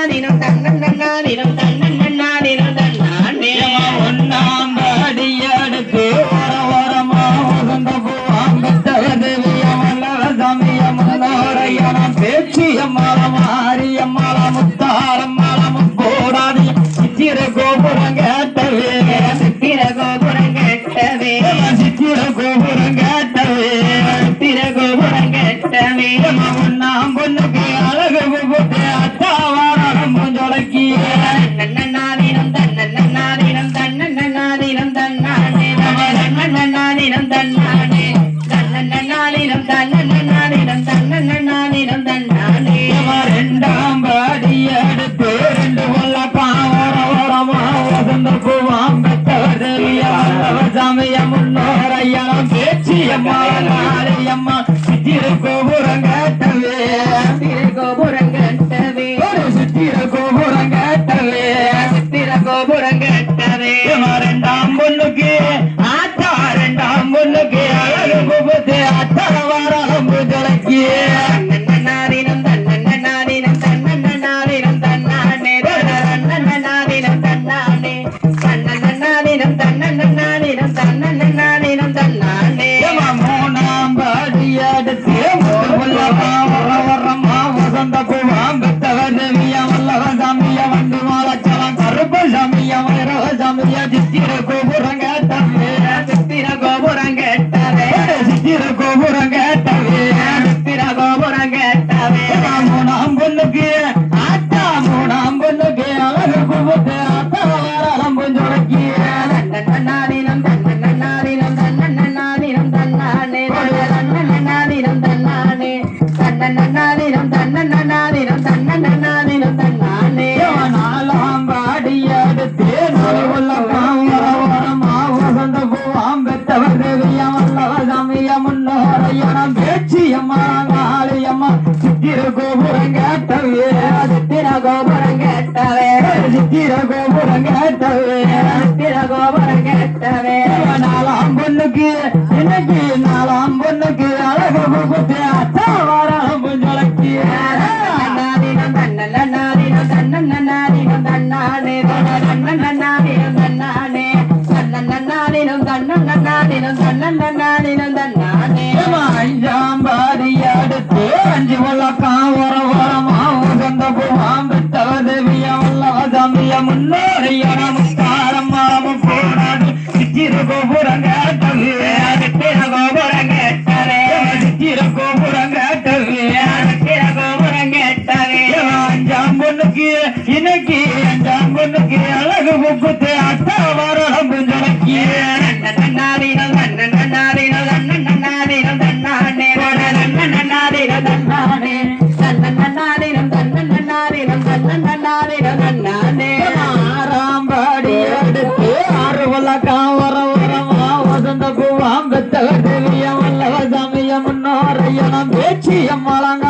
தன்னன்னாதினம் தன்னன்னாதினம் தன்னன்னாதினம் தன்னானே ஒன்னாம் அடியெடுத்து வர வரமா வசந்த பூவாம் பெற்றவதவியமல்லவ சமயமல்லோரையனம் பேச்சியம்மாளம் ஆரியம்மாளம் முத்தாரம்மாளம் போடாதி சித்திர கோபுரம் கேட்டவே. சித்திர கோபுரம் கெட்டவே. சித்திர கோபுரம் கேட்டவே. சித்திர கோபுரம் கெட்டவே. ஒன்னாம் சமய முன்னோரையனம் பேச்சியம்மா நாளையம்மா சித்திர கோபுரம் கேட்டவே சித்திர கோபுரம் கெட்டவே ஒரு சித்திர கோபுரம் கேட்டவே சித்திர கோபுரம் கெட்டவே ரெண்டாம் பொண்ணுக்கு ஆத்தா ரெண்டாம் பொண்ணுக்கு அழகு புகுத்து அத்தர வாரம் புதலக்கிய தன்னன்னாதினம் தன்னன்னாதினம் தன்னன்னாதினம் தன்னானே தன்னன்னாதினம் தன்னானே சித்திர கோபுரம் கேட்டவே சித்திர கோபுரம் கெட்டவே நாலாம் பொண்ணுக்கு இன்னைக்கு நாலாம் பொண்ணுக்கு அழகு புகுத்து அத்தா வாரம் புஞ்சலக்கிய தன்னன்னாதினம் தன்னன்னாதினம் தன்னன்னாதினம் தன்னானே தன்னன்னாதினம் தன்னானே தன்னன்னாதினம் தன்னன்னாதினம் தன்னன்னாதினம் தன்னானே அஞ்சாம் அடுத்து அஞ்சு இன்னைக்கு அஞ்சாம் பொண்ணுக்கு அழகு புக்குத்து அத்தா வரலாம் புஞ்சலக்கிய தன்னன்னாதினம் தன்னன்னாதினம் தன்னன்னாதினம் தன்னானே தன்னன்னாதினம் தன்னானே தன்னன்னாதினம் தன்னன்னாதினம் தன்னன்னாதினம் தன்னானே ஆறாம் பாடி எடுத்து ஆறு வழக்கம் வர வரமா வசந்த பூவாம் பெத்தவ தேவியம் வல்லவ சமய முன்னோரையனம் பேச்சியம்மலங்காளியம்மா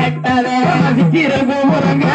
விக்கிற கோபுரங்க